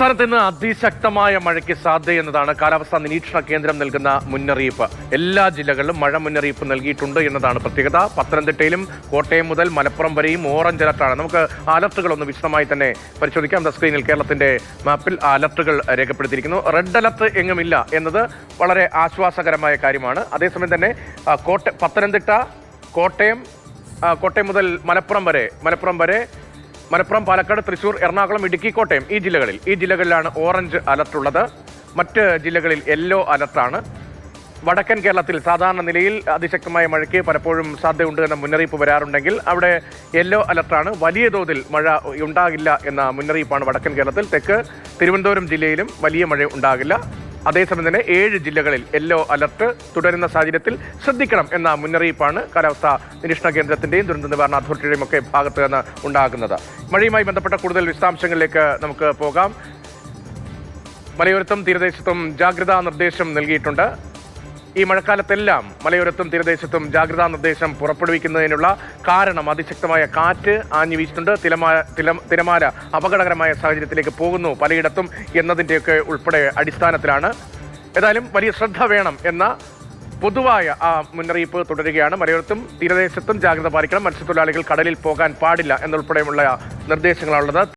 സംസ്ഥാനത്ത് ഇന്ന് അതിശക്തമായ മഴയ്ക്ക് സാധ്യതയെന്നതാണ് കാലാവസ്ഥാ നിരീക്ഷണ കേന്ദ്രം നൽകുന്ന മുന്നറിയിപ്പ്. എല്ലാ ജില്ലകളിലും മഴ മുന്നറിയിപ്പ് നൽകിയിട്ടുണ്ട് എന്നതാണ് പ്രത്യേകത. പത്തനംതിട്ടയിലും കോട്ടയം മുതൽ മലപ്പുറം വരെയും ഓറഞ്ച് അലർട്ടാണ്. നമുക്ക് അലർട്ടുകൾ ഒന്ന് വിശദമായി തന്നെ പരിശോധിക്കാം. സ്ക്രീനിൽ കേരളത്തിന്റെ മാപ്പിൽ അലർട്ടുകൾ രേഖപ്പെടുത്തിയിരിക്കുന്നു. റെഡ് അലർട്ട് എങ്ങുമില്ല എന്നത് വളരെ ആശ്വാസകരമായ കാര്യമാണ്. അതേസമയം തന്നെ കോട്ട പത്തനംതിട്ട കോട്ടയം കോട്ടയം മുതൽ മലപ്പുറം വരെ മലപ്പുറം വരെ മലപ്പുറം പാലക്കാട് തൃശൂർ എറണാകുളം ഇടുക്കി കോട്ടയം ഈ ജില്ലകളിൽ. ഈ ജില്ലകളിലാണ് ഓറഞ്ച് അലർട്ട് ഉള്ളത്. മറ്റ് ജില്ലകളിൽ യെല്ലോ അലർട്ടാണ്. വടക്കൻ കേരളത്തിൽ സാധാരണ നിലയിൽ അതിശക്തമായ മഴയ്ക്ക് പലപ്പോഴും സാധ്യതയുണ്ട് എന്ന മുന്നറിയിപ്പ് വരാറുണ്ടെങ്കിൽ അവിടെ യെല്ലോ അലർട്ടാണ്. വലിയ തോതിൽ മഴ ഉണ്ടാകില്ല എന്ന മുന്നറിയിപ്പാണ് വടക്കൻ കേരളത്തിൽ. തെക്ക് തിരുവനന്തപുരം ജില്ലയിലും വലിയ മഴ ഉണ്ടാകില്ല. അതേസമയം തന്നെ ഏഴ് ജില്ലകളിൽ യെല്ലോ അലർട്ട് തുടരുന്ന സാഹചര്യത്തിൽ ശ്രദ്ധിക്കണം എന്ന മുന്നറിയിപ്പാണ് കാലാവസ്ഥാ നിരീക്ഷണ കേന്ദ്രത്തിന്റെയും ദുരന്ത നിവാരണ അതോറിറ്റിയുടെയും ഒക്കെ ഭാഗത്ത് നിന്ന് ഉണ്ടാകുന്നത്. മഴയുമായി ബന്ധപ്പെട്ട കൂടുതൽ വിശദാംശങ്ങളിലേക്ക് നമുക്ക് പോകാം. മലയോരത്തും തീരദേശത്തും ജാഗ്രതാ നിർദ്ദേശം നൽകിയിട്ടുണ്ട്. ഈ മഴക്കാലത്തെല്ലാം മലയോരത്തും തീരദേശത്തും ജാഗ്രതാ നിർദ്ദേശം പുറപ്പെടുവിക്കുന്നതിനുള്ള കാരണം അതിശക്തമായ കാറ്റ് ആഞ്ഞു വീശുന്നുണ്ട് തിലമാ തില തിരമാല അപകടകരമായ സാഹചര്യത്തിലേക്ക് പോകുന്നു പലയിടത്തും എന്നതിന്റെയൊക്കെ ഉൾപ്പെടെ അടിസ്ഥാനത്തിലാണ്. ഏതായാലും വലിയ ശ്രദ്ധ വേണം എന്ന പൊതുവായ ആ മുന്നറിയിപ്പ് തുടരുകയാണ്. മലയോരത്തും തീരദേശത്തും ജാഗ്രത പാലിക്കണം. മത്സ്യത്തൊഴിലാളികൾ കടലിൽ പോകാൻ പാടില്ല എന്നുൾപ്പെടെയുള്ള നിർദ്ദേശങ്ങളാണുള്ളത്.